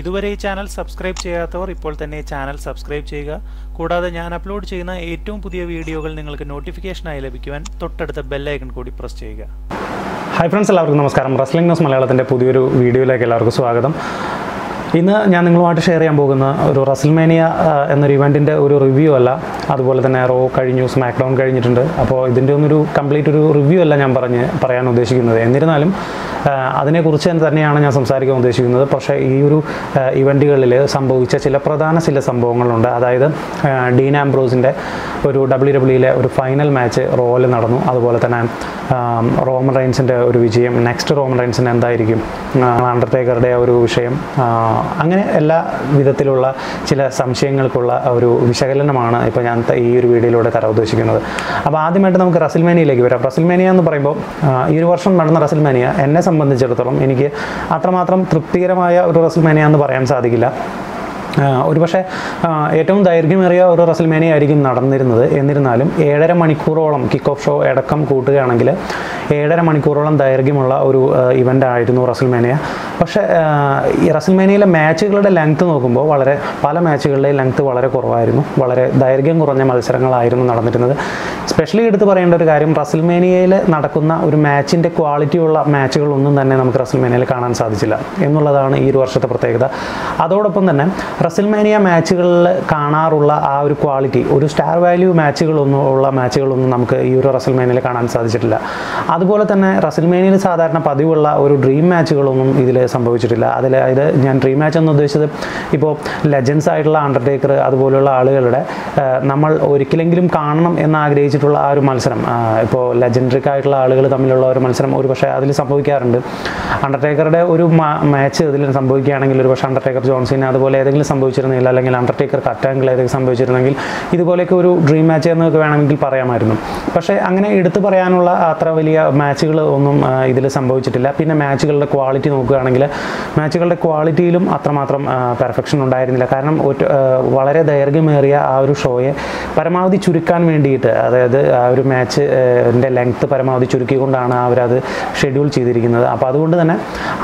ഇതുവരെ ഈ channel subscribe ചെയ്യാത്തവർ ഇപ്പോൾ തന്നെ ചാനൽ സബ്സ്ക്രൈബ് ചെയ്യുക. കൂടാതെ ഞാൻ അപ്ലോഡ് ചെയ്യുന്ന ഏറ്റവും പുതിയ വീഡിയോകൾ നിങ്ങൾക്ക് നോട്ടിഫിക്കേഷനായി ലഭിക്കുവാൻ തൊട്ടടുത്ത ബെല്ലൈക്കൺ കൂടി പ്രസ് ചെയ്യുക. ഹായ് ഫ്രണ്ട്സ് എല്ലാവർക്കും നമസ്കാരം. റസ്ലിംഗ് ന്യൂസ് മലയാളത്തിന്റെ പുതിയൊരു വീഡിയോയിലേക്ക് എല്ലാവർക്കും സ്വാഗതം. ഇന്ന് ഞാൻ നിങ്ങളുമായിട്ട് ഷെയർ ചെയ്യാൻ പോകുന്ന ഒരു റസിൽമേനിയ എന്നൊരു ഇവന്റിന്റെ ഒരു റിവ്യൂ അല്ല. അതുപോലെ തന്നെ റോ കഴിഞ്ഞു സ്മാക്ക് ഡൗൺ കഴിഞ്ഞിട്ടുണ്ട്. അപ്പോൾ ഇതിന്റെ ഒന്നൊരു കംപ്ലീറ്റ് ഒരു റിവ്യൂ അല്ല ഞാൻ പറഞ്ഞ് പറയാൻ ഉദ്ദേശിക്കുന്നത്. എന്നിരുന്നാലും അതിനെക്കുറിച്ച് തന്നെയാണ് ഞാൻ സംസാരിക്കാൻ ഉദ്ദേശിക്കുന്നത്. പക്ഷേ ഈ ഒരു ഇവന്റുകളിൽ സംഭവിച്ച ചില പ്രധാന ചില സംഭവങ്ങളുണ്ട്. അതായത് ഡീൻ ആംബ്രോസിന്റെ ഒരു ഡബ്ല്യു ഡബ്ല്യുയിലെ ഒരു ഫൈനൽ മാച്ച് റോയിൽ നടന്നു. അതുപോലെ തന്നെ റോമൻ റൈൻസിന്റെ ഒരു വിജയം നെക്സ്റ്റ് റോമൻ റൈൻസിന് എന്തായിരിക്കും അണ്ടർടേക്കറുടെ ഒരു വിഷയം അങ്ങനെ എല്ലാ വിധത്തിലുള്ള ചില സംശയങ്ങൾക്കുള്ള ഒരു വിശകലനമാണ് ഇപ്പോൾ ഞാൻ ഈ ഒരു വീഡിയോയിലൂടെ തരാൻ ഉദ്ദേശിക്കുന്നത്. അപ്പോൾ ആദ്യമായിട്ട് നമുക്ക് റസിൽമേനിയയിലേക്ക് വരാം. റസിൽമേനിയ എന്ന് പറയുമ്പോൾ ഈ ഒരു വർഷം നടന്ന റസിൽമേനിയ എന്നെ സംബന്ധിച്ചിടത്തോളം എനിക്ക് അത്രമാത്രം തൃപ്തികരമായ ഒരു റസിൽമേനിയ പറയാൻ സാധിക്കില്ല. ഒരു ഒരുപക്ഷെ ഏറ്റവും ദൈർഘ്യമേറിയ ഒരു റസൽമേനിയ ആയിരിക്കും നടന്നിരുന്നത്. എന്നിരുന്നാലും ഏഴര മണിക്കൂറോളം കിക്ക് ഓഫ് ഷോ അടക്കം കൂട്ടുകയാണെങ്കിൽ ഏഴര മണിക്കൂറോളം ദൈർഘ്യമുള്ള ഒരു ഇവന്റ് ആയിരുന്നു റസൽമേനിയ പക്ഷേ ഈ റസൽമേനിയയിലെ മാച്ചുകളുടെ ലെങ്ത് നോക്കുമ്പോൾ വളരെ പല മാച്ചുകളുടെയും ലെങ്ത് വളരെ കുറവായിരുന്നു. വളരെ ദൈർഘ്യം കുറഞ്ഞ മത്സരങ്ങളായിരുന്നു നടന്നിരുന്നത്. സ്പെഷ്യലി എടുത്ത് പറയേണ്ട ഒരു കാര്യം റസൽമേനിയയിൽ നടക്കുന്ന ഒരു മാച്ചിന്റെ ക്വാളിറ്റിയുള്ള മാച്ചുകളൊന്നും തന്നെ നമുക്ക് റസൽമേനിയയിൽ കാണാൻ സാധിച്ചില്ല എന്നുള്ളതാണ് ഈ ഒരു വർഷത്തെ പ്രത്യേകത. അതോടൊപ്പം തന്നെ റസൽമേനിയ മാച്ചുകളിൽ കാണാറുള്ള ആ ഒരു ക്വാളിറ്റി ഒരു സ്റ്റാർ വാല്യൂ മാച്ചുകളൊന്നും ഉള്ള മാച്ചുകളൊന്നും നമുക്ക് ഈ ഒരു റസൽമേനിയയിൽ കാണാൻ സാധിച്ചിട്ടില്ല. അതുപോലെ തന്നെ റസിൽമേനിയിൽ സാധാരണ പതിവുള്ള ഒരു ഡ്രീം മാച്ചുകളൊന്നും ഇതിൽ സംഭവിച്ചിട്ടില്ല. അതിൽ ഇത് ഞാൻ ഡ്രീം മാച്ച് എന്ന് ഉദ്ദേശിച്ചത് ഇപ്പോൾ ലെജൻസ് ആയിട്ടുള്ള അണ്ടർടേക്കർ അതുപോലെയുള്ള ആളുകളുടെ നമ്മൾ ഒരിക്കലെങ്കിലും കാണണം എന്ന് ആഗ്രഹിച്ചിട്ടുള്ള ആ ഒരു മത്സരം. ഇപ്പോൾ ലെജൻഡറിക് ആയിട്ടുള്ള ആളുകൾ തമ്മിലുള്ള ഒരു മത്സരം ഒരു പക്ഷേ അതിൽ സംഭവിക്കാറുണ്ട്. അണ്ടർടേക്കറുടെ ഒരു മാച്ച് ഇതിൽ സംഭവിക്കുകയാണെങ്കിൽ ഒരു പക്ഷേ അണ്ടർടേക്കർ ജോൺസിന് അതുപോലെ ഏതെങ്കിലും സംഭവിച്ചിരുന്നില്ല അല്ലെങ്കിൽ അണ്ടർടേക്കർ കറ്റാങ്കിൾ ഏതെങ്കിലും സംഭവിച്ചിരുന്നെങ്കിൽ ഇതുപോലെയൊക്കെ ഒരു ഡ്രീം മാച്ച് എന്നൊക്കെ വേണമെങ്കിൽ പറയാമായിരുന്നു. പക്ഷേ അങ്ങനെ എടുത്തു പറയാനുള്ള അത്ര വലിയ മാച്ചുകൾ ഒന്നും ഇതിൽ സംഭവിച്ചിട്ടില്ല. പിന്നെ മാച്ചുകളുടെ ക്വാളിറ്റി നോക്കുകയാണെങ്കിൽ മാച്ചുകളുടെ ക്വാളിറ്റിയിലും അത്രമാത്രം പെർഫെക്ഷൻ ഉണ്ടായിരുന്നില്ല. കാരണം ഒരു വളരെ ദൈർഘ്യമേറിയ ആ ഒരു ഷോയെ പരമാവധി ചുരുക്കാൻ വേണ്ടിയിട്ട് അതായത് ആ ഒരു മാച്ച് ന്റെ ലെങ്ത്ത് പരമാവധി ചുരുക്കിക്കൊണ്ടാണ് അവരത് ഷെഡ്യൂൾ ചെയ്തിരിക്കുന്നത്. അപ്പോൾ അതുകൊണ്ട് തന്നെ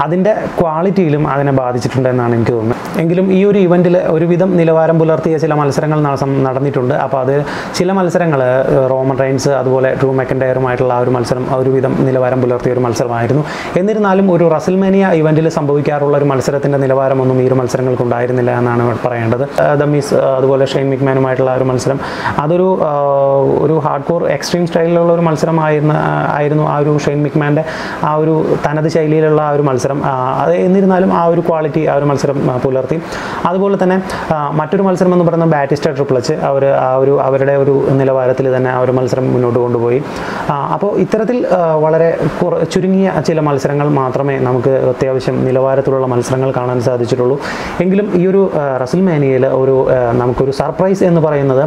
അതിന്റെ ക്വാളിറ്റിയിലും അതിനെ ബാധിച്ചിട്ടുണ്ട് എന്നാണ് എനിക്ക് തോന്നുന്നത്. എങ്കിലും ഈ ഒരു ഇവന്റിൽ ഒരുവിധം നിലവാരം പുലർത്തിയ ചില മത്സരങ്ങൾ നടന്നിട്ടുണ്ട്. അപ്പോൾ അത് ചില മത്സരങ്ങൾ റോമൻ റൈൻസ് അതുപോലെ ട്രൂ മെക്കൻഡയറുമായിട്ടുള്ള ആ ഒരു മത്സരം ഒരുവിധം നിലവാരം പുലർത്തിയ ഒരു മത്സരമായിരുന്നു. എന്നിരുന്നാലും ഒരു റസൽമേനിയ ഇവന്റിൽ സംഭവിക്കാറുള്ള ഒരു മത്സരത്തിന്റെ നിലവാരമൊന്നും ഈ ഒരു മത്സരങ്ങൾക്ക് ഉണ്ടായിരുന്നില്ല എന്നാണ് പറയേണ്ടത്. ദമീസ് അതുപോലെ ഷെയ്ൻ മിക്മാനുമായിട്ടുള്ള ഒരു മത്സരം അതൊരു ഒരു ഹാർഡ് കോർ എക്സ്ട്രീം സ്റ്റൈലിലുള്ള ഒരു മത്സരമായിരുന്ന ആയിരുന്നു ആ ഒരു ഷെയ്ൻ മിക്മാന്റെ ആ ഒരു തനത് ശൈലിയിലുള്ള ആ ഒരു മത്സരം. അത് എന്നിരുന്നാലും ആ ഒരു ക്വാളിറ്റി ആ ഒരു മത്സരം ആ, പുലർത്തി അതുപോലെ തന്നെ മറ്റൊരു മത്സരം എന്ന് പറയുന്നത് ബാറ്റിസ്റ്റ ട്രിപ്പിളച്ച് അവർ ആ ഒരു അവരുടെ ഒരു നിലവാരത്തിൽ തന്നെ ആ ഒരു മത്സരം മുന്നോട്ട് കൊണ്ടുപോയി. അപ്പോൾ ഇത്തരത്തിൽ വളരെ ചുരുങ്ങിയ ചില മത്സരങ്ങൾ മാത്രമേ നമുക്ക് അത്യാവശ്യം നിലവാരത്തിലുള്ള മത്സരങ്ങൾ കാണാൻ സാധിച്ചിട്ടുള്ളൂ. എങ്കിലും ഈ ഒരു റസിൽമേനിയയിൽ ഒരു നമുക്കൊരു സർപ്രൈസ് എന്ന് പറയുന്നത്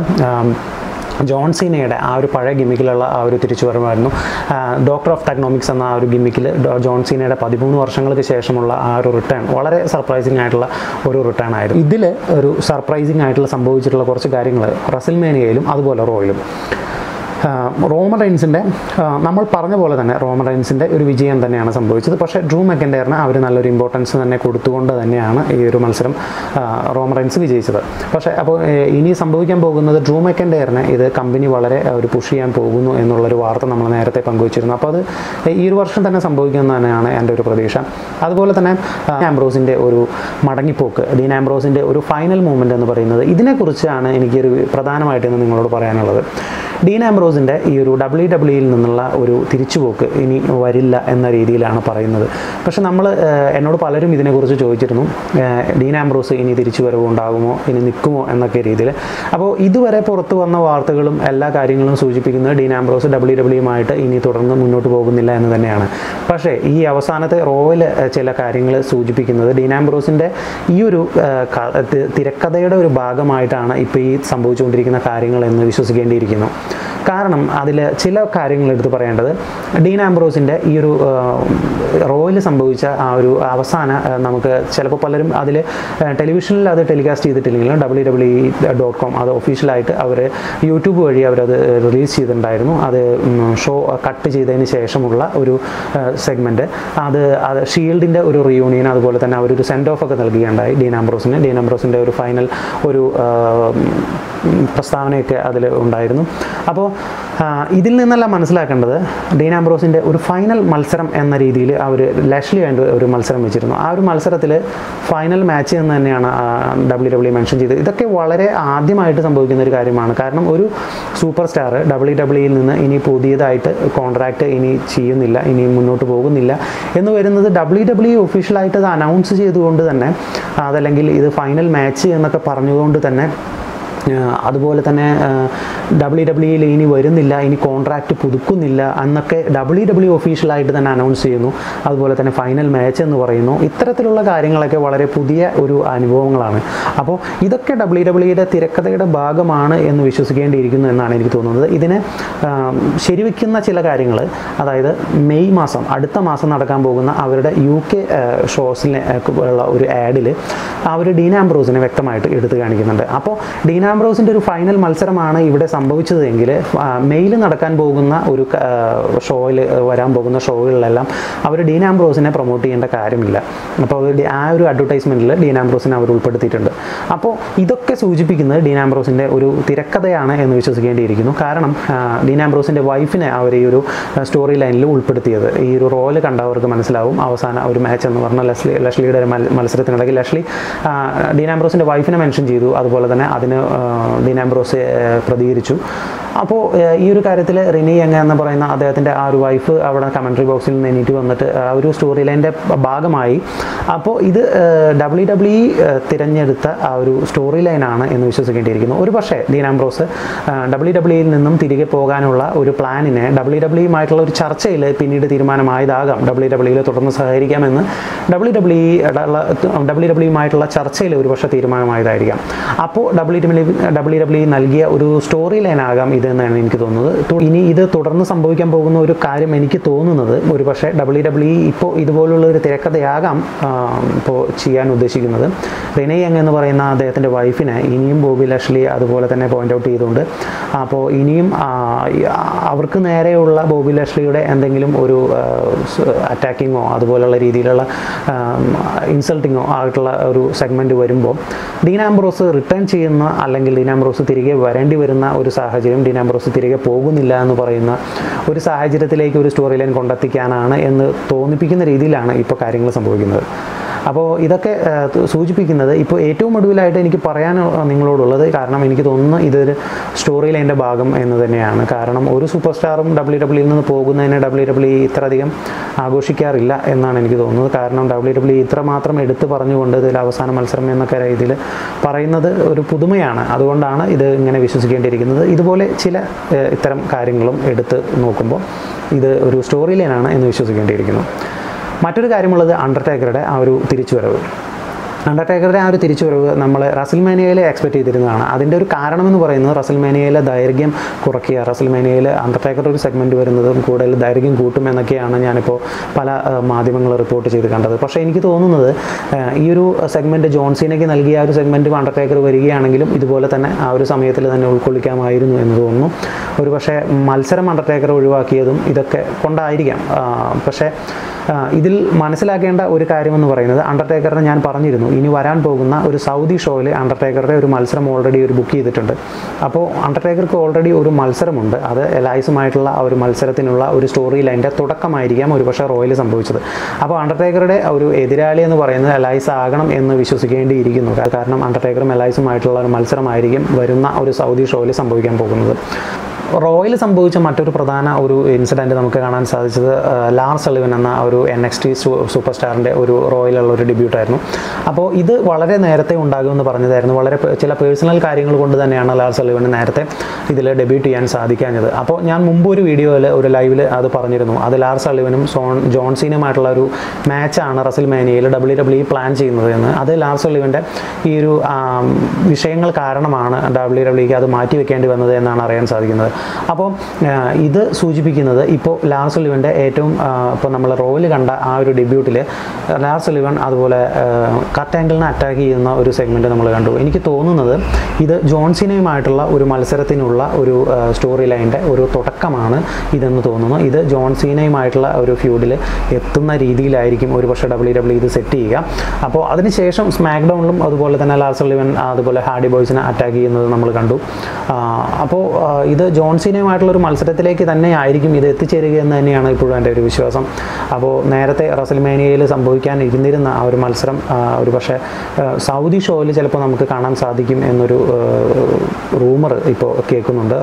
ജോൺ സീനയുടെ ആ ഒരു പഴയ ഗിമ്മിക്കിലുള്ള ആ ഒരു തിരിച്ചുവരവായിരുന്നു ഡോക്ടർ ഓഫ് ടെക്നോമിക്സ് എന്ന ആ ഒരു ഗിമ്മിക്കിൽ ജോൺ സീനയുടെ പതിമൂന്ന് വർഷങ്ങൾക്ക് ശേഷമുള്ള ആ ഒരു റിട്ടേൺ വളരെ സർപ്രൈസിങ് ആയിട്ടുള്ള ഒരു റിട്ടേൺ ആയിരുന്നു. ഇതിൽ ഒരു സർപ്രൈസിങ് ആയിട്ടുള്ള സംഭവിച്ചിട്ടുള്ള കുറച്ച് കാര്യങ്ങൾ റസിൽമേനയിലും അതുപോലെ റോയിലും. റോമൻ റൈൻസിന്റെ നമ്മൾ പറഞ്ഞ പോലെ തന്നെ റോമൻ റൈൻസിന്റെ ഒരു വിജയം തന്നെയാണ് സംഭവിച്ചത്. പക്ഷേ ഡ്രൂ മെക്കൻഡയറിന് അവർ നല്ലൊരു ഇമ്പോർട്ടൻസ് തന്നെ കൊടുത്തുകൊണ്ട് തന്നെയാണ് ഈ ഒരു മത്സരം റോമൻ റൈൻസ് വിജയിച്ചത്. പക്ഷേ അപ്പോൾ ഇനി സംഭവിക്കാൻ പോകുന്നത് ഡ്രൂ മെക്കൻഡയറിനെ ഇത് കമ്പനി വളരെ ഒരു പുഷ് ചെയ്യാൻ പോകുന്നു എന്നുള്ളൊരു വാർത്ത നമ്മൾ നേരത്തെ പങ്കുവച്ചിരുന്നു. അപ്പോൾ അത് ഈ ഒരു വർഷം തന്നെ സംഭവിക്കുമെന്ന് തന്നെയാണ് എന്റെ ഒരു പ്രതീക്ഷ. അതുപോലെ തന്നെ ആംബ്രോസിന്റെ ഒരു മടങ്ങിപ്പോക്ക് ഡീൻ ആംബ്രോസിന്റെ ഒരു ഫൈനൽ മൂവ്മെന്റ് എന്ന് പറയുന്നത് ഇതിനെക്കുറിച്ചാണ് എനിക്കൊരു പ്രധാനമായിട്ട് നിങ്ങളോട് പറയാനുള്ളത്. ഡീൻ ആംബ്രോസിന്റെ ഈ ഒരു ഡബ്ല്യു ഡബ്ല്യുയിൽ നിന്നുള്ള ഒരു തിരിച്ചുപോക്ക് ഇനി വരില്ല എന്ന രീതിയിലാണ് പറയുന്നത്. പക്ഷെ നമ്മൾ എന്നോട് പലരും ഇതിനെക്കുറിച്ച് ചോദിച്ചിരുന്നു. ഡീൻ ആംബ്രോസ് ഇനി തിരിച്ചു വരവുണ്ടാകുമോ ഇനി നിൽക്കുമോ? എന്നൊക്കെ രീതിയിൽ അപ്പോൾ ഇതുവരെ പുറത്തു വന്ന വാർത്തകളും എല്ലാ കാര്യങ്ങളും സൂചിപ്പിക്കുന്നത് ഡീൻ ആംബ്രോസ് ഡബ്ല്യു ഡബ്ല്യുമായിട്ട് ഇനി തുടർന്ന് മുന്നോട്ട് പോകുന്നില്ല എന്ന് തന്നെയാണ്. പക്ഷേ ഈ അവസാനത്തെ റോയിൽ ചില കാര്യങ്ങൾ സൂചിപ്പിക്കുന്നത് ഡീൻ ആംബ്രോസിന്റെ ഈ ഒരു തിരക്കഥയുടെ ഒരു ഭാഗമായിട്ടാണ് ഇപ്പോൾ ഈ സംഭവിച്ചുകൊണ്ടിരിക്കുന്ന കാര്യങ്ങൾ എന്ന് വിശ്വസിക്കേണ്ടിയിരിക്കുന്നു. കാരണം അതിൽ ചില കാര്യങ്ങൾ എടുത്ത് പറയേണ്ടത് ഡീൻ ആംബ്രോസിന്റെ ഈ ഒരു റോയിൽ സംഭവിച്ച ആ ഒരു അവസാന നമുക്ക് ചിലപ്പോൾ പലരും അതിൽ ടെലിവിഷനിൽ അത് ടെലികാസ്റ്റ് ചെയ്തിട്ടില്ലെങ്കിലും ഡബ്ല്യു ഡബ്ല്യു ഡോട്ട് കോം അത് ഒഫീഷ്യലായിട്ട് അവർ യൂട്യൂബ് വഴി അവരത് റിലീസ് ചെയ്തിട്ടുണ്ടായിരുന്നു. അത് ഷോ കട്ട് ചെയ്തതിന് ശേഷമുള്ള ഒരു സെഗ്മെന്റ് അത് അത് ഷീൽഡിന്റെ ഒരു റിയൂണിയൻ അതുപോലെ തന്നെ അവരൊരു സെൻഡ് ഓഫ് ഒക്കെ നൽകുകയുണ്ടായി ഡീൻ ആംബ്രോസിന്. ഡീൻ ആംബ്രോസിന്റെ ഒരു ഫൈനൽ ഒരു പ്രസ്താവനയൊക്കെ അതിൽ ഉണ്ടായിരുന്നു. അപ്പോൾ ഇതിൽ നിന്നല്ല മനസ്സിലാക്കേണ്ടത് ഡീൻ ആംബ്രോസിന്റെ ഒരു ഫൈനൽ മത്സരം എന്ന രീതിയിൽ അവർ ലഷ്ലി ആയിട്ട് ഒരു മത്സരം വെച്ചിരുന്നു. ആ ഒരു മത്സരത്തിൽ ഫൈനൽ മാച്ച് എന്ന് തന്നെയാണ് ഡബ്ല്യു ഡബ്ല്യു മെൻഷൻ ചെയ്തത്. ഇതൊക്കെ വളരെ ആദ്യമായിട്ട് സംഭവിക്കുന്ന ഒരു കാര്യമാണ്. കാരണം ഒരു സൂപ്പർ സ്റ്റാർ ഡബ്ല്യു ഡബ്ല്യുയിൽ നിന്ന് ഇനി പുതിയതായിട്ട് കോൺട്രാക്റ്റ് ഇനി ചെയ്യുന്നില്ല ഇനി മുന്നോട്ട് പോകുന്നില്ല എന്ന് വരുന്നത് ഡബ്ല്യു ഡബ്ല്യു ഒഫീഷ്യലായിട്ട് അത് അനൗൺസ് ചെയ്തുകൊണ്ട് തന്നെ അതല്ലെങ്കിൽ ഇത് ഫൈനൽ മാച്ച് എന്നൊക്കെ പറഞ്ഞുകൊണ്ട് തന്നെ അതുപോലെ തന്നെ ഡബ്ല്യു ഡബ്ല്യുയിൽ ഇനി വരുന്നില്ല ഇനി കോൺട്രാക്റ്റ് പുതുക്കുന്നില്ല അന്നൊക്കെ ഡബ്ല്യു ഡബ്ല്യു ഒഫീഷ്യലായിട്ട് തന്നെ അനൗൺസ് ചെയ്യുന്നു. അതുപോലെ തന്നെ ഫൈനൽ മാച്ച് എന്ന് പറയുന്നു. ഇത്തരത്തിലുള്ള കാര്യങ്ങളൊക്കെ വളരെ പുതിയ ഒരു അനുഭവങ്ങളാണ്. അപ്പോൾ ഇതൊക്കെ ഡബ്ല്യു ഡബ്ല്യുയുടെ തിരക്കഥയുടെ ഭാഗമാണ് എന്ന് വിശ്വസിക്കേണ്ടിയിരിക്കുന്നു എന്നാണ് എനിക്ക് തോന്നുന്നത്. ഇതിനെ ശരിവെക്കുന്ന ചില കാര്യങ്ങൾ അതായത് മെയ് മാസം അടുത്ത മാസം നടക്കാൻ പോകുന്ന അവരുടെ യു കെ ഷോസിലെ ഉള്ള ഒരു ആഡിൽ അവർ ഡീൻ ആംബ്രോസിനെ വ്യക്തമായിട്ട് എടുത്തു കാണിക്കുന്നുണ്ട്. അപ്പോൾ ഡീൻ ആംബ്രോസിന്റെ ഒരു ഫൈനൽ മത്സരമാണ് ഇവിടെ സംഭവിച്ചതെങ്കിൽ മെയിൽ നടക്കാൻ പോകുന്ന ഒരു ഷോയിൽ വരാൻ പോകുന്ന ഷോകളിലെല്ലാം അവർ ഡീൻ ആംബ്രോസിനെ പ്രൊമോട്ട് ചെയ്യേണ്ട കാര്യമില്ല. അപ്പോൾ ആ ഒരു അഡ്വർടൈസ്മെന്റിൽ ഡീൻ ആംബ്രോസിനെ അവർ ഉൾപ്പെടുത്തിയിട്ടുണ്ട്. അപ്പോൾ ഇതൊക്കെ സൂചിപ്പിക്കുന്നത് ഡീൻ ആംബ്രോസിന്റെ ഒരു തിരക്കഥയാണ് എന്ന് വിശ്വസിക്കേണ്ടിയിരിക്കുന്നു. കാരണം ഡീൻ ആംബ്രോസിന്റെ വൈഫിനെ അവർ ഈ ഒരു സ്റ്റോറി ലൈനിൽ ഉൾപ്പെടുത്തിയത്. ഈ ഒരു റോൽ കണ്ടവർക്ക് മനസ്സിലാവും. അവസാന ഒരു മാച്ച് എന്ന് പറഞ്ഞാൽ ലഷ്ലി ലഷ്ലിയുടെ ഒരു മത്സരത്തിനിടയ്ക്ക് ലഷ്ലി ഡീൻ ആംബ്രോസിന്റെ വൈഫിനെ മെൻഷൻ ചെയ്തു. അതുപോലെ തന്നെ അതിന് ഡീൻ ആംബ്രോസ് ആ, പ്രതികരിച്ചു അപ്പോൾ ഈ ഒരു കാര്യത്തിൽ റിനി എങ്ങ എന്ന് പറയുന്ന അദ്ദേഹത്തിന്റെ ആ ഒരു വൈഫ് അവിടെ കമൻട്രി ബോക്സിൽ നിന്ന് എണീറ്റ് വന്നിട്ട് ആ ഒരു സ്റ്റോറി ലൈന്റെ ഭാഗമായി. അപ്പോൾ ഇത് ഡബ്ല്യു ഡബ്ല്യു തിരഞ്ഞെടുത്ത ആ ഒരു സ്റ്റോറി ലൈനാണ് എന്ന് വിശ്വസിക്കേണ്ടിയിരിക്കുന്നു. ഒരു പക്ഷേ ഡീൻ ആംബ്രോസ് ഡബ്ല്യു ഡബ്ല്യുയിൽ നിന്നും തിരികെ പോകാനുള്ള ഒരു പ്ലാനിനെ ഡബ്ല്യു ഡബ്ല്യുമായിട്ടുള്ള ഒരു ചർച്ചയിൽ പിന്നീട് തീരുമാനമായതാകാം. ഡബ്ല്യു ഡബ്ല്യുയിൽ തുടർന്ന് സഹകരിക്കാമെന്ന് ഡബ്ല്യു ഡബ്ല്യു ഡബ്ല്യു ഡബ്ല്യുമായിട്ടുള്ള ചർച്ചയിൽ ഒരു പക്ഷേ തീരുമാനമായതായിരിക്കാം. അപ്പോൾ ഡബ്ല്യു ഡബ്ല്യു ഡബ്ല്യു ഡബ്ല്യു നൽകിയ ഒരു സ്റ്റോറി ലൈനാകാം ഇതെന്നാണ് എനിക്ക് തോന്നുന്നത്. ഇനി ഇത് തുടർന്ന് സംഭവിക്കാൻ പോകുന്ന ഒരു കാര്യം എനിക്ക് തോന്നുന്നത് ഒരു പക്ഷേ ഡബ്ല്യു ഡബ്ല്യു ഇപ്പോൾ ഇതുപോലുള്ള ഒരു തിരക്കഥയാകാം ഇപ്പോൾ ചെയ്യാൻ ഉദ്ദേശിക്കുന്നത്. റിനെ യങ് എന്ന് പറയുന്ന അദ്ദേഹത്തിന്റെ വൈഫിനെ ഇനിയും ബോബി ലഷ്ലി അതുപോലെ തന്നെ പോയിന്റ് ഔട്ട് ചെയ്തുകൊണ്ട്. അപ്പോൾ ഇനിയും അവർക്ക് നേരെയുള്ള ബോബി ലഷ്ലിയുടെ എന്തെങ്കിലും ഒരു അറ്റാക്കിങ്ങോ അതുപോലുള്ള രീതിയിലുള്ള ഇൻസൾട്ടിങ്ങോ ആയിട്ടുള്ള ഒരു സെഗ്മെന്റ് വരുമ്പോൾ ഡീൻ ആംബ്രോസ് റിട്ടേൺ ചെയ്യുന്ന അല്ലെങ്കിൽ ഡീൻ ആംബ്രോസ് തിരികെ വരേണ്ടി വരുന്ന ഒരു സാഹചര്യം ഡീൻ ആംബ്രോസ് തിരികെ പോകുന്നില്ല എന്ന് പറയുന്ന ഒരു സാഹചര്യത്തിലേക്ക് ഒരു സ്റ്റോറി ലൈൻ കൊണ്ടെത്തിക്കാനാണ് എന്ന് തോന്നിപ്പിക്കുന്ന രീതിയിലാണ് ഇപ്പോൾ കാര്യങ്ങൾ സംഭവിക്കുന്നത്. അപ്പോൾ ഇതൊക്കെ സൂചിപ്പിക്കുന്നത് ഇപ്പോൾ ഏറ്റവും ഒടുവിലായിട്ട് എനിക്ക് പറയാൻ നിങ്ങളോടുള്ളത് കാരണം എനിക്ക് തോന്നുന്നു ഇതൊരു സ്റ്റോറി ലൈന്റെ ഭാഗം എന്ന് തന്നെയാണ്. കാരണം ഒരു സൂപ്പർ സ്റ്റാറും ഡബ്ല്യു ഡബ്ല്യുയിൽ നിന്ന് പോകുന്നതിനെ ഡബ്ല്യു ഡബ്ല്യു ഇത്രയധികം ആഘോഷിക്കാറില്ല എന്നാണ് എനിക്ക് തോന്നുന്നത്. കാരണം ഡബ്ല്യു ഡബ്ല്യു ഇത്ര മാത്രം എടുത്തു പറഞ്ഞുകൊണ്ട് ഇതിൽ അവസാന മത്സരം എന്നൊക്കെ രീതിയിൽ പറയുന്നത് ഒരു പുതുമയാണ്. അതുകൊണ്ടാണ് ഇത് ഇങ്ങനെ വിശ്വസിക്കേണ്ടിയിരിക്കുന്നത്. ഇതുപോലെ ചില ഇത്തരം കാര്യങ്ങളും എടുത്ത് നോക്കുമ്പോൾ ഇത് ഒരു സ്റ്റോറി ലൈനാണ് എന്ന് വിശ്വസിക്കേണ്ടിയിരിക്കുന്നു. മറ്റൊരു കാര്യമുള്ളത് അണ്ടർടേക്കറുടെ ആ ഒരു തിരിച്ചുവരവ്. അണ്ടർടേക്കറുടെ ആ ഒരു തിരിച്ചുവരവ് നമ്മൾ റസൽമേനിയയിൽ എക്സ്പെക്ട് ചെയ്തിരുന്നതാണ്. അതിന്റെ ഒരു കാരണം എന്ന് പറയുന്നത് റസൽമേനിയയിലെ ദൈർഘ്യം കുറയ്ക്കുക റസൽമേനിയയിൽ അണ്ടർടേക്കറുടെ ഒരു സെഗ്മെന്റ് വരുന്നതും കൂടുതൽ ദൈർഘ്യം കൂട്ടും എന്നൊക്കെയാണ് ഞാനിപ്പോൾ പല മാധ്യമങ്ങൾ റിപ്പോർട്ട് ചെയ്ത് കണ്ടത്. പക്ഷേ എനിക്ക് തോന്നുന്നത് ഈ ഒരു സെഗ്മെന്റ് ജോൺസീനയ്ക്ക് നൽകിയ ആ ഒരു സെഗ്മെന്റ് അണ്ടർടേക്കർ വരികയാണെങ്കിലും ഇതുപോലെ തന്നെ ആ ഒരു സമയത്തിൽ തന്നെ ഉൾക്കൊള്ളിക്കാമായിരുന്നു എന്ന് തോന്നുന്നു. ഒരു പക്ഷേ മത്സരം അണ്ടർടേക്കർ ഒഴിവാക്കിയതും ഇതൊക്കെ കൊണ്ടായിരിക്കാം. പക്ഷേ ഇതിൽ മനസ്സിലാക്കേണ്ട ഒരു കാര്യമെന്ന് പറയുന്നത് അണ്ടർടേക്കറിനെ ഞാൻ പറഞ്ഞിരുന്നു. ഇനി വരാൻ പോകുന്ന ഒരു സൗദി ഷോയിൽ അണ്ടർടേക്കറുടെ ഒരു മത്സരം ഓൾറെഡി ഒരു ബുക്ക് ചെയ്തിട്ടുണ്ട്. അപ്പോൾ അണ്ടർടേക്കർക്ക് ഓൾറെഡി ഒരു മത്സരമുണ്ട്. അത് എലൈസുമായിട്ടുള്ള ഒരു മത്സരത്തിനുള്ള ഒരു സ്റ്റോറി ലൈന്റെ തുടക്കമായിരിക്കാം ഒരു പക്ഷേ റോയിൽ സംഭവിച്ചത്. അപ്പോൾ അണ്ടർടേക്കറുടെ ഒരു എതിരാളി എന്ന് പറയുന്നത് എലൈസ് ആകണം എന്ന് വിശ്വസിക്കേണ്ടിയിരിക്കുന്നു. കാരണം അണ്ടർടേക്കറും എലൈസുമായിട്ടുള്ള ഒരു മത്സരമായിരിക്കും വരുന്ന ഒരു സൗദി ഷോയിൽ സംഭവിക്കാൻ പോകുന്നത്. റോയിൽ സംഭവിച്ച മറ്റൊരു പ്രധാന ഒരു ഇൻസിഡന്റ് നമുക്ക് കാണാൻ സാധിച്ചത് ലാർ സളിവൻ എന്ന ഒരു എൻ എക്സ് ടി സൂപ്പർ സ്റ്റാറിന്റെ ഒരു റോയിലുള്ള ഒരു ഡെബ്യൂട്ടായിരുന്നു അപ്പോൾ ഇത് വളരെ നേരത്തെ ഉണ്ടാകുമെന്ന് പറഞ്ഞതായിരുന്നു. വളരെ ചില പേഴ്സണൽ കാര്യങ്ങൾ കൊണ്ട് തന്നെയാണ് ലാർ സളിവന് നേരത്തെ ഇതിൽ ഡെബ്യൂട്ട് ചെയ്യാൻ സാധിക്കാഞ്ഞത്. അപ്പോൾ ഞാൻ മുമ്പ് ഒരു വീഡിയോയിൽ ഒരു ലൈവിൽ അത് പറഞ്ഞിരുന്നു. അത് ലാർ സളിവനും സോൺ ജോൺസീനുമായിട്ടുള്ള ഒരു മാച്ചാണ് റസൽ മേനിയയിൽ ഡബ്ല്യു ഡബ്ല്യു പ്ലാൻ ചെയ്യുന്നത് എന്ന്. അത് ലാർ സളിവന്റെ ഈ ഒരു വിഷയങ്ങൾ കാരണമാണ് ഡബ്ല്യു ഡബ്ല്യുക്ക് അത് മാറ്റി വെക്കേണ്ടി വന്നത് എന്നാണ് അറിയാൻ സാധിക്കുന്നത്. അപ്പോൾ ഇത് സൂചിപ്പിക്കുന്നത് ഇപ്പോൾ ലാർസ് ഒലിവന്റെ ഏറ്റവും ഇപ്പോൾ നമ്മൾ റോയിൽ കണ്ട ആ ഒരു ഡെബ്യൂട്ടിൽ ലാർസ് ഒലിവൻ അതുപോലെ കട്ട് ആംഗിളിനെ അറ്റാക്ക് ചെയ്യുന്ന ഒരു സെഗ്മെന്റ് നമ്മൾ കണ്ടു. എനിക്ക് തോന്നുന്നത് ഇത് ജോൺസിനെയുമായിട്ടുള്ള ഒരു മത്സരത്തിനുള്ള ഒരു സ്റ്റോറി ലൈന്റെ ഒരു തുടക്കമാണ് ഇതെന്ന് തോന്നുന്നു. ഇത് ജോൺസീനയുമായിട്ടുള്ള ഒരു ഫ്യൂഡിൽ എത്തുന്ന രീതിയിലായിരിക്കും ഒരു പക്ഷേ ഡബ്ല്യു ഡബ്ല്യു ഇത് സെറ്റ് ചെയ്യുക. അപ്പോൾ അതിനുശേഷം സ്മാക്ക് ഡൗണിലും അതുപോലെ തന്നെ ലാർസ് ഒലിവൻ അതുപോലെ ഹാഡി ബോയ്സിനെ അറ്റാക്ക് ചെയ്യുന്നത് നമ്മൾ കണ്ടു. അപ്പോൾ ഇത് ഇത് ജോൺസീനയുമായിട്ടുള്ള ഒരു മത്സരത്തിലേക്ക് തന്നെ ആയിരിക്കും ഇത് എത്തിച്ചേരുക എന്ന് തന്നെയാണ് ഇപ്പോഴും എന്റെ ഒരു വിശ്വാസം. അപ്പോൾ നേരത്തെ റസൽമേനിയയിൽ സംഭവിക്കാൻ ഇരുന്നിരുന്ന ആ ഒരു മത്സരം ഒരു പക്ഷേ സൗദി ഷോയിൽ ചിലപ്പോൾ നമുക്ക് കാണാൻ സാധിക്കും എന്നൊരു റൂമർ ഇപ്പോൾ കേൾക്കുന്നുണ്ട്.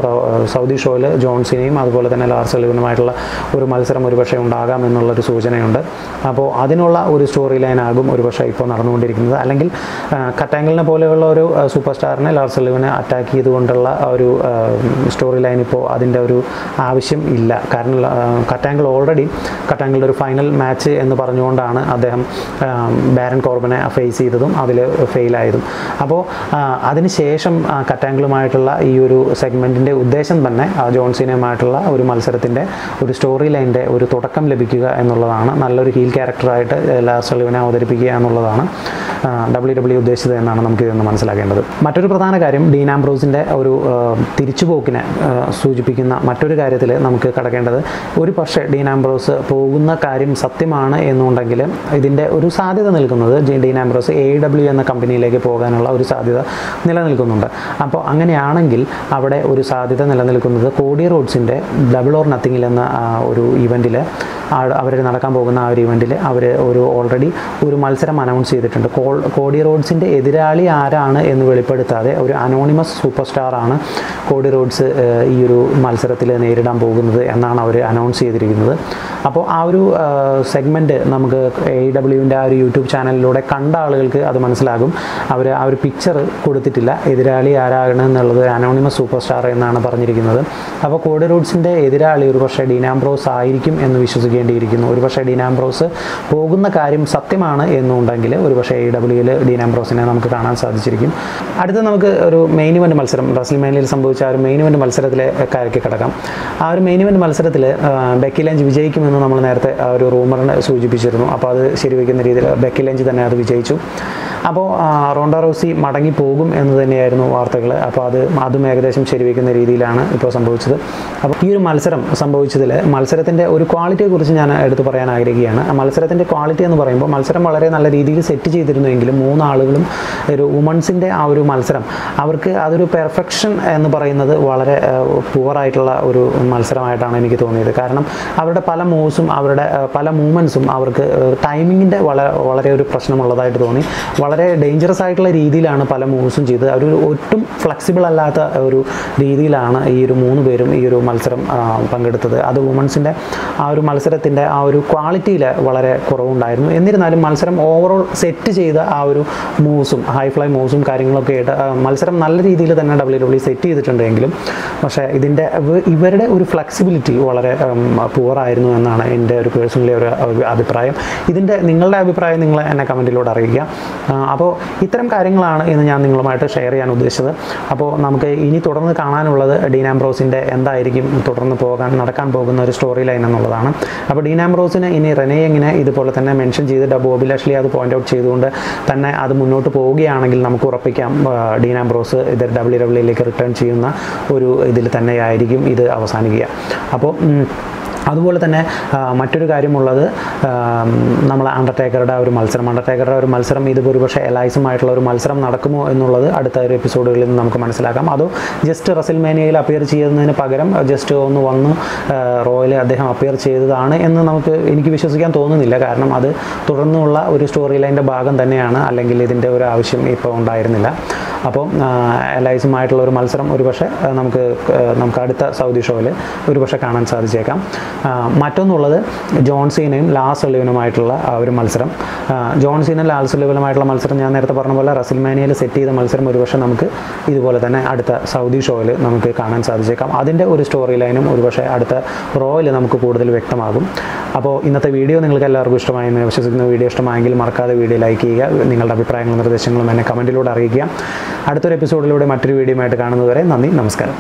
സൗദി ഷോയിൽ ജോൺസിനെയും അതുപോലെ തന്നെ ലാർസ് ഒലിവനുമായിട്ടുള്ള ഒരു മത്സരം ഒരുപക്ഷെ ഉണ്ടാകാം എന്നുള്ളൊരു സൂചനയുണ്ട്. അപ്പോൾ അതിനുള്ള ഒരു സ്റ്റോറി ലൈനാകും ഒരുപക്ഷെ ഇപ്പോൾ നടന്നുകൊണ്ടിരിക്കുന്നത്. അല്ലെങ്കിൽ ആ, കട്ടാങ്കിളിനെ പോലെയുള്ള ഒരു സൂപ്പർ സ്റ്റാറിനെ ലാർസ് ഒലിവനെ അറ്റാക്ക് ചെയ്തുകൊണ്ടുള്ള ഒരു സ്റ്റോറി ലൈൻ ഇപ്പോൾ അതിന്റെ ഒരു ആവശ്യം ഇല്ല. കാരണം ആ, കട്ടാങ്കിൾ ഓൾറെഡി കട്ടാങ്കിളുടെ ഒരു ഫൈനൽ മാച്ച് എന്ന് പറഞ്ഞുകൊണ്ടാണ് അദ്ദേഹം ബാരൻ കോർബനെ ഫേസ് ചെയ്തതും അതിൽ ഫെയിലായതും അപ്പോൾ അതിനുശേഷം കറ്റാങ്കിളുമായിട്ടുള്ള ഈ ഒരു സെഗ്മെന്റിന്റെ ഉദ്ദേശം തന്നെ ജോൺസിനുമായിട്ടുള്ള ഒരു മത്സരത്തിന്റെ ഒരു സ്റ്റോറി ലൈന്റെ ഒരു തുടക്കം ലഭിക്കുക എന്നുള്ളതാണ്. നല്ലൊരു ഹീൽ ക്യാരക്ടറായിട്ട് ലാസ് ഒലിവിനെ അവതരിപ്പിക്കുക എന്നുള്ളതാണ് ഡബ്ല്യു ഡബ്ല്യു ഉദ്ദേശിച്ചത് എന്നാണ് നമുക്ക് ഇതൊന്ന് മനസ്സിലാക്കേണ്ടത്. മറ്റൊരു പ്രധാന കാര്യം ഡീൻ ആംബ്രോസിന്റെ ഒരു തിരിച്ചുപോക്കിനെ സൂചിപ്പിക്കുന്ന മറ്റൊരു കാര്യത്തിൽ നമുക്ക് കടക്കേണ്ടത് ഒരു പക്ഷേ ഡീൻ ആംബ്രോസ് പോകുന്ന കാര്യം സത്യമാണ് എന്നുണ്ടെങ്കിൽ ഇതിന്റെ ഒരു സാധ്യത നിൽക്കുന്നത് ഡീൻ ആംബ്രോസ് എ ഡബ്ല്യു എന്ന കമ്പനിയിലേക്ക് പോകാനുള്ള ഒരു സാധ്യത നിലനിൽക്കുന്നുണ്ട്. അപ്പോൾ അങ്ങനെയാണെങ്കിൽ അവിടെ ഒരു സാധ്യത നിലനിൽക്കുന്നത് കോഡി റോഡ്സിന്റെ ഡബിൾ ഓർ നത്തിങ്ങിൽ എന്ന ഒരു ഇവന്റിൽ അവർ നടക്കാൻ പോകുന്ന ആ ഒരു ഇവന്റിൽ അവർ ഒരു ഓൾറെഡി ഒരു മത്സരം അനൗൺസ് ചെയ്തിട്ടുണ്ട്. കോൾ കോടി റോഡ്സിന്റെ എതിരാളി ആരാണ് എന്ന് വെളിപ്പെടുത്താതെ ഒരു അനോണിമസ് സൂപ്പർ സ്റ്റാറാണ് കോടി റോഡ്സ് ഈ ഒരു മത്സരത്തിൽ നേരിടാൻ പോകുന്നത് എന്നാണ് അവർ അനൗൺസ് ചെയ്തിരിക്കുന്നത്. അപ്പോൾ ആ ഒരു സെഗ്മെന്റ് നമുക്ക് എ ഡബ്ല്യുവിന്റെ ആ ഒരു യൂട്യൂബ് ചാനലിലൂടെ കണ്ട ആളുകൾക്ക് അത് മനസ്സിലാകും. അവർ ആ ഒരു പിക്ചർ കൊടുത്തിട്ടില്ല. എതിരാളി ആരാണ് എന്നുള്ളത് അനോണിമസ് സൂപ്പർ സ്റ്റാർ എന്നാണ് പറഞ്ഞിരിക്കുന്നത്. അപ്പോൾ കോടി റോഡ്സിന്റെ എതിരാളി ഒരു പക്ഷേ ഡീനാംബ്രോസ് ആയിരിക്കും എന്ന് വിശ്വസിക്കേണ്ടിയിരിക്കുന്നു ഒരു പക്ഷേ ഡീനാംബ്രോസ് പോകുന്ന കാര്യം സത്യമാണ് എന്നുണ്ടെങ്കിൽ ഒരു പക്ഷേ എ ഡബ്ല്യുയിൽ ഡീനാംബ്രോസിനെ നമുക്ക് കാണാൻ സാധിച്ചിരിക്കും. അടുത്ത നമുക്ക് ഒരു മെയിൻ ഇവന്റ് മത്സരം റസ്ലിമേനിയിൽ സംഭവിച്ച ആ ഒരു മെയിൻ ഇവന്റ് മത്സരത്തിലെ കാര്യത്തിൽ കിടക്കാം. ആ ഒരു മെയിൻ ഇവന്റ് മത്സരത്തിൽ ബെക്കി ലഞ്ച് വിജയിക്കുമെന്ന് നമ്മൾ നേരത്തെ ആ ഒരു റൂമറിനെ സൂചിപ്പിച്ചിരുന്നു. അപ്പോൾ അത് ശരിവയ്ക്കുന്ന രീതിയിൽ ബെക്കി ലഞ്ച് തന്നെ അത് വിജയിച്ചു. അപ്പോൾ റോണ്ട റോസി മടങ്ങി പോകും എന്ന് തന്നെയായിരുന്നു വാർത്തകൾ അപ്പോൾ അത് അതും ഏകദേശം ശരിവയ്ക്കുന്ന രീതിയിലാണ് ഇപ്പോൾ സംഭവിച്ചത്. അപ്പോൾ ഈ ഒരു മത്സരം സംഭവിച്ചതിൽ മത്സരത്തിന്റെ ഒരു ക്വാളിറ്റിയെക്കുറിച്ച് ഞാൻ എടുത്തു പറയാൻ ആഗ്രഹിക്കുകയാണ്. ആ മത്സരത്തിന്റെ ക്വാളിറ്റി എന്ന് പറയുമ്പോൾ മത്സരം വളരെ നല്ല രീതിയിൽ സെറ്റ് ചെയ്തിരുന്നുവെങ്കിലും മൂന്നാളുകളും ഒരു വുമൺസിന്റെ ആ ഒരു മത്സരം അവർക്ക് അതൊരു പെർഫെക്ഷൻ എന്ന് പറയുന്നത് വളരെ പുവറായിട്ടുള്ള ഒരു മത്സരമായിട്ടാണ് എനിക്ക് തോന്നിയത്. കാരണം അവരുടെ പല മൂവ്സും അവരുടെ പല മൂവ്മെന്റ്സും അവർക്ക് ടൈമിങ്ങിന്റെ വളരെ വളരെ ഒരു പ്രശ്നമുള്ളതായിട്ട് തോന്നി. വളരെ ഡേഞ്ചറസ് ആയിട്ടുള്ള രീതിയിലാണ് പല മൂവ്സും ചെയ്തത്. അവർ ഒട്ടും ഫ്ലെക്സിബിൾ അല്ലാത്ത ഒരു രീതിയിലാണ് ഈ ഒരു മൂന്ന് പേരും ഈ ഒരു മത്സരം പങ്കെടുത്തത്. അത് വുമൺസിന്റെ ആ ഒരു മത്സരത്തിന്റെ ആ ഒരു ക്വാളിറ്റിയിൽ വളരെ കുറവുണ്ടായിരുന്നു. എന്നിരുന്നാലും മത്സരം ഓവറോൾ സെറ്റ് ചെയ്ത ആ ഒരു മൂവ്സും ഹൈ ഫ്ലൈ മൂവ്സും കാര്യങ്ങളൊക്കെ ആയിട്ട് മത്സരം നല്ല രീതിയിൽ തന്നെ ഡബ്ല്യു ഡബ്ല്യു സെറ്റ് ചെയ്തിട്ടുണ്ടെങ്കിലും പക്ഷേ ഇതിന്റെ ഇവ- ഇവരുടെ ഒരു ഫ്ലെക്സിബിലിറ്റി വളരെ പുവറായിരുന്നു എന്നാണ് എന്റെ ഒരു പേഴ്സണലി ഒരു അഭിപ്രായം. ഇതിന്റെ നിങ്ങളുടെ അഭിപ്രായം നിങ്ങൾ എന്നെ കമന്റിലൂടെ അറിയിക്കുക. അപ്പോൾ ഇത്തരം കാര്യങ്ങളാണ് ഇന്ന് ഞാൻ നിങ്ങളുമായിട്ട് ഷെയർ ചെയ്യാൻ ഉദ്ദേശിച്ചത്. അപ്പോൾ നമുക്ക് ഇനി തുടർന്ന് കാണാനുള്ളത് ഡീൻ ആംബ്രോസിന്റെ എന്തായിരിക്കും തുടർന്ന് പോകാൻ നടക്കാൻ പോകുന്ന ഒരു സ്റ്റോറി ലൈൻ എന്നുള്ളതാണ്. അപ്പോൾ ഡീൻ ആംബ്രോസിന് ഇനി റെനയെങ്ങനെ ഇതുപോലെ തന്നെ മെൻഷൻ ചെയ്ത് ബോബി ലഷ്ലി അത് പോയിന്റ് ഔട്ട് ചെയ്തുകൊണ്ട് തന്നെ അത് മുന്നോട്ട് പോവുകയാണെങ്കിൽ നമുക്ക് ഉറപ്പിക്കാം. ഡീൻ ആംബ്രോസ് ഇത് ഡബ്ല്യു ഡബ്ല്യുയിലേക്ക് റിട്ടേൺ ചെയ്യുന്ന ഒരു ഇതിൽ തന്നെയായിരിക്കും ഇത് അവസാനിക്കുക. അപ്പോൾ അതുപോലെ തന്നെ മറ്റൊരു കാര്യമുള്ളത് നമ്മൾ അണ്ടർടേക്കറുടെ ഒരു മത്സരം. അണ്ടർടേക്കറുടെ ഒരു മത്സരം ഇത് ഒരുപക്ഷെ എലൈസുമായിട്ടുള്ള ഒരു മത്സരം നടക്കുമോ എന്നുള്ളത് അടുത്ത ഒരു എപ്പിസോഡുകളിൽ നമുക്ക് മനസ്സിലാക്കാം. അതോ ജസ്റ്റ് റസിൽമേനിയയിൽ അപ്പിയർ ചെയ്യുന്നതിന് പകരം ജസ്റ്റ് ഒന്ന് വന്ന് റോയൽ അദ്ദേഹം അപ്പിയർ ചെയ്തതാണ് എന്ന് നമുക്ക് എനിക്ക് വിശ്വസിക്കാൻ തോന്നുന്നില്ല. കാരണം അത് തുടർന്നുള്ള ഒരു സ്റ്റോറി ലൈന്റെ ഭാഗം തന്നെയാണ് അല്ലെങ്കിൽ ഇതിന്റെ ഒരു ആവശ്യം ഇപ്പോൾ ഉണ്ടായിരുന്നില്ല. അപ്പോൾ എലൈസുമായിട്ടുള്ള ഒരു മത്സരം ഒരുപക്ഷെ നമുക്ക് നമുക്ക് അടുത്ത സൗദി ഷോയിൽ ഒരുപക്ഷെ കാണാൻ സാധിച്ചേക്കാം. മറ്റൊന്നുള്ളത് ജോൺസീനയും ലാസ് ഒലിവനുമായിട്ടുള്ള ആ ഒരു മത്സരം. ജോൺസീനും ഒലിവനുമായിട്ടുള്ള മത്സരം ഞാൻ നേരത്തെ പറഞ്ഞ പോലെ റസിൽമാനിയയിൽ സെറ്റ് ചെയ്ത മത്സരം ഒരുപക്ഷെ നമുക്ക് ഇതുപോലെ തന്നെ അടുത്ത സൗദി ഷോയിൽ നമുക്ക് കാണാൻ സാധിച്ചേക്കാം. അതിന്റെ ഒരു സ്റ്റോറി ലൈനും ഒരുപക്ഷെ അടുത്ത റോയിൽ നമുക്ക് കൂടുതൽ വ്യക്തമാകും. അപ്പോൾ ഇന്നത്തെ വീഡിയോ നിങ്ങൾക്ക് എല്ലാവർക്കും ഇഷ്ടമായി എന്ന് വിശ്വസിക്കുന്ന വീഡിയോ ഇഷ്ടമായെങ്കിൽ മറക്കാതെ വീഡിയോ ലൈക്ക് ചെയ്യുക നിങ്ങളുടെ അഭിപ്രായങ്ങളും നിർദ്ദേശങ്ങളും എന്നെ കമന്റിലൂടെ അറിയിക്കുക. അടുത്തൊരു എപ്പിസോഡിലൂടെ മറ്റൊരു വീഡിയോ ആയിട്ട് കാണുന്നതുവരെ നന്ദി നമസ്കാരം.